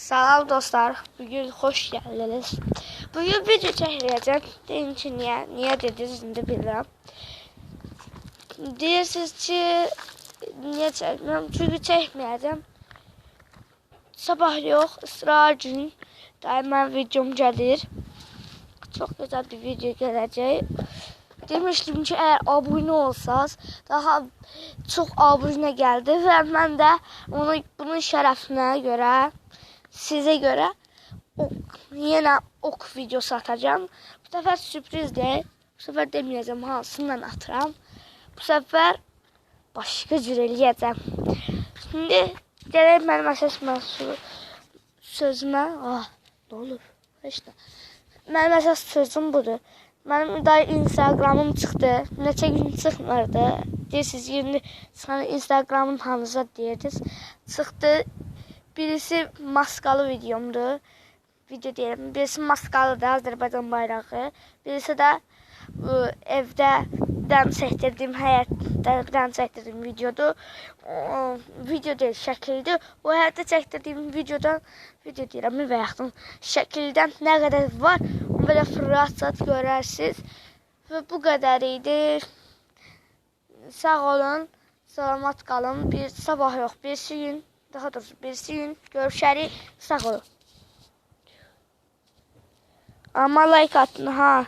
Salam dostlar. Bugün hoş geldiniz. Bugün video çekeceğim. Deyin ki niye? Niye dediniz şimdi bilmem. Deyirsiniz ki niye çekmem? Çünkü çekmeyeceğim. Sabah yok. ısrar gün. Daima videom gelir. Çok güzel bir video gelecek. Demiştim ki eğer abone olsanız daha çok abone geldi ve ben de onu bunun şerefine göre size göre ok, yine ok videosu atacağım. Bu sefer sürpriz değil. Bu sefer demeyeceğim hansından atıram. Bu sefer başka cür eləyəcəm. Şimdi gələk mənim əsas sözümə. Ah, ne olur? Heç nə. Mənim sözüm budur. Mənim da Instagramım çıxdı. Neçə gün çıxmırdı. Deyirsiniz, yeni sana Instagramın hanıza deyirdiniz. Çıxdı. Birisi maskalı videomdur. Video deyirəm. Birisi maskalıdır, Azərbaycan bayrağı. Birisi də bu, evdə çəkdirdiyim, həyətdən çəkdirdiyim videodur. O, video deyil, şəkildir. O həyətdə çəkdirdiyim videodan, video deyirəm, və yaxud şəkildən nə qədər var, onu belə fırlatsat görərsiniz. Və bu qədər idi. Sağ olun, salamat qalın. Bir sabah yox, birisi gün, daha doğrusu birisi gün görüşərik. Sağ olun. Amma like atın ha.